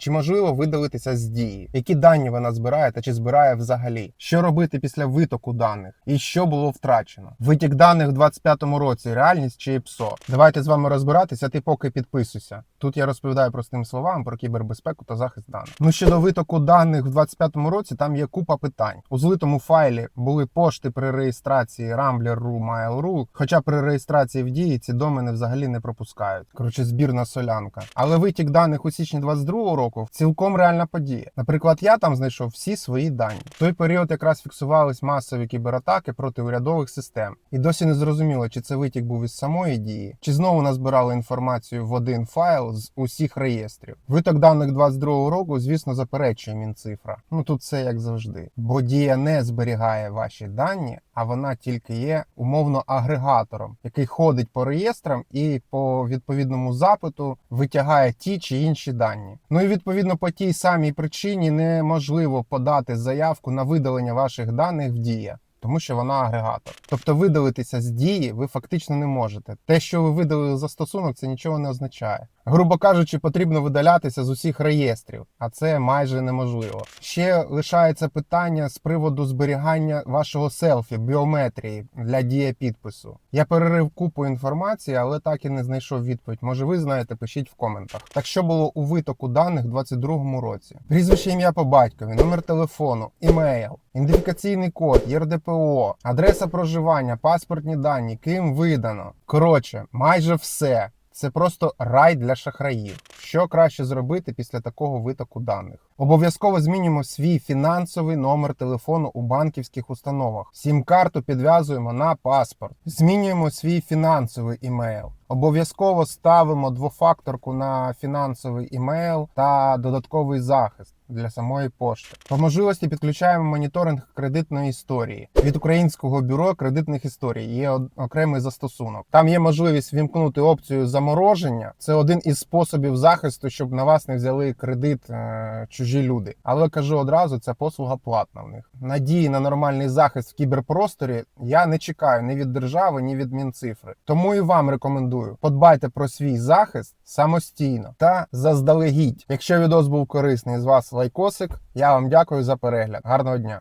Чи можливо видалитися з дії? Які дані вона збирає та чи збирає взагалі? Що робити після витоку даних? І що було втрачено? Витік даних в 25-му році реальність чи ПСО? Давайте з вами розбиратися. Ти поки підписуйся. Тут я розповідаю простим словам про кібербезпеку та захист даних. Ну щодо витоку даних в 25-му році, там є купа питань. У злитому файлі були пошти при реєстрації Rambler.ru, Mail.ru, хоча при реєстрації в дії ці домени взагалі не пропускають. Коротше, збірна солянка. Але витік даних у січні 22-го року цілком реальна подія. Наприклад, я там знайшов всі свої дані. В той період якраз фіксувались масові кібератаки проти урядових систем. І досі не зрозуміло, чи це витік був із самої дії, чи знову назбирали інформацію в один файл з усіх реєстрів. Виток даних 22-го року, звісно, заперечує Мінцифра. Ну тут все як завжди. Бо дія не зберігає ваші дані, а вона тільки є умовно агрегатором, який ходить по реєстрам і по відповідному запиту витягає ті чи інші дані. Ну і відповідно по тій самій причині неможливо подати заявку на видалення ваших даних в дія. Тому що вона агрегатор. Тобто видалитися з дії ви фактично не можете. Те, що ви видалили застосунок, це нічого не означає. Грубо кажучи, потрібно видалятися з усіх реєстрів, а це майже неможливо. Ще лишається питання з приводу зберігання вашого селфі, біометрії для дія підпису. Я перерив купу інформації, але так і не знайшов відповідь. Може, ви знаєте, пишіть в коментах. Так що було у витоку даних в 22-му році? Прізвище ім'я по батькові, номер телефону, імейл, ідентифікаційний код, ЄРДПО, адреса проживання, паспортні дані, ким видано. Коротше, майже все. Це просто рай для шахраїв. Що краще зробити після такого витоку даних? Обов'язково змінюємо свій фінансовий номер телефону у банківських установах. Сім-карту підв'язуємо на паспорт. Змінюємо свій фінансовий імейл. Обов'язково ставимо двофакторку на фінансовий імейл та додатковий захист для самої пошти. По можливості підключаємо моніторинг кредитної історії від українського бюро кредитних історій. Є окремий застосунок. Там є можливість вімкнути опцію замороження. Це один із способів захисту, щоб на вас не взяли кредит е, чужі люди. Але кажу одразу, ця послуга платна в них. Надії на нормальний захист в кіберпросторі я не чекаю ні від держави, ні від Мінцифри. Тому і вам рекомендую подбайте про свій захист самостійно та заздалегідь. Якщо відос був корисний з вас лайкосик, я вам дякую за перегляд. Гарного дня!